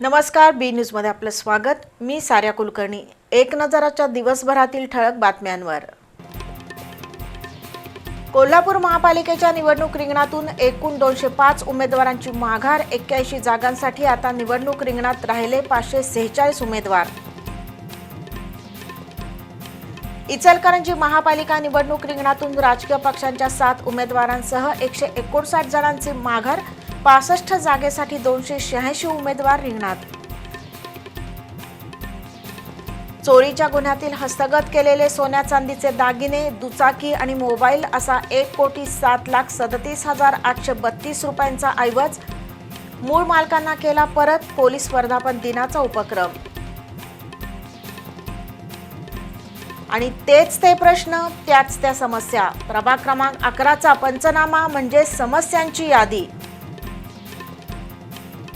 नमस्कार बी न्यूजमध्ये आपलं स्वागत. मी साऱ्या कुलकर्णी. एक नजराच्या दिवसभरातील ठळक बातम्यांवर. कोल्हापूर महापालिकेच्या निवडणूक रिंगणातून एकूण दोनशे पाच उमेदवारांची माघार एक्क्याऐंशी जागांसाठी आता निवडणूक रिंगणात राहिले पाचशे सेहेचाळीस उमेदवार. इचलकरंजी महापालिका निवडणूक रिंगणातून राजकीय पक्षांच्या सात उमेदवारांसह एकशे एकोणसाठ जणांची माघार पासष्ट जागेसाठी दोनशे शहाऐंशी उमेदवार रिंगणात. चोरीच्या गुन्ह्यातील हस्तगत केलेले सोन्या चांदीचे दागिने दुचाकी आणि मोबाईल असा एक कोटी सात लाख सदतीस हजार आठशे बत्तीस रुपयांचा ऐवज मूळ मालकांना केला परत पोलीस वर्धापन दिनाचा उपक्रम. आणि तेच ते प्रश्न त्याच त्या समस्या. प्रभाग क्रमांक अकराचा पंचनामा म्हणजे समस्यांची यादी.